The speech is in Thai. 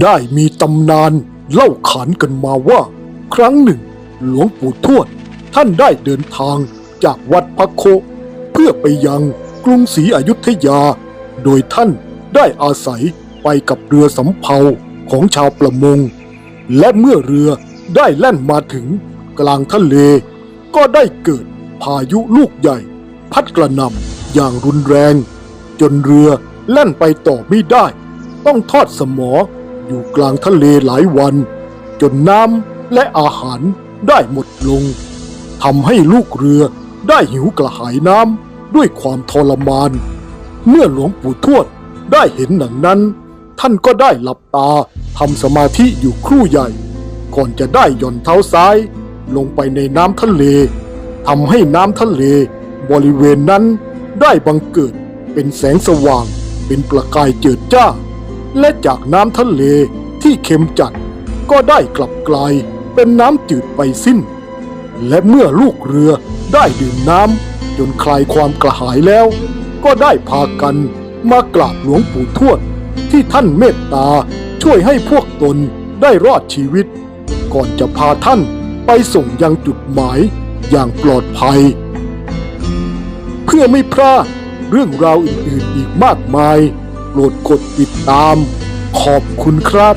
ได้มีตำนานเล่าขานกันมาว่า ครั้งหนึ่ง หลวงปู่ทวด ท่านได้เดินทางจากวัดพักโค เพื่อไปยังกรุงศรีอยุธยา โดยท่านได้อาศัยไปกับเรือสำเภาของชาวประมง และเมื่อเรือได้แล่นมาถึงกลางทะเล ก็ได้เกิดพายุลูกใหญ่ พัดกระหน่ำอย่างรุนแรง จนเรือแล่นไปต่อไม่ได้ ต้องทอดสมอ อยู่กลางทะเลหลายวัน จนน้ำและอาหารได้หมดลงทำให้ลูกเรือได้หิวกระหายน้ำด้วยความทรมาน เมื่อหลวงปู่ทวดได้เห็นหนังนั้น ท่านก็ได้หลับตาทำสมาธิอยู่ครู่ใหญ่ ก่อนจะได้หย่อนเท้าซ้าย ลงไปในน้ำทะเลทำให้น้ำทะเล บริเวณนั้นได้บังเกิดเป็นแสงสว่างเป็นประกายเจิดจ้า และจากน้ำทะเลที่เค็มจัด ก็ได้กลับกลายเป็นน้ำจืดไปสิ้น และเมื่อลูกเรือได้ดื่มน้ำจนคลายความกระหายแล้ว ก็ได้พากันมากราบหลวงปู่ทวด ที่ท่านเมตตาช่วยให้พวกตนได้รอดชีวิต ก่อนจะพาท่านไปส่งยังจุดหมายอย่างปลอดภัย เพื่อไม่พลาดเรื่องราวอื่นๆอีกมากมาย โปรดกดติดตาม ขอบคุณครับ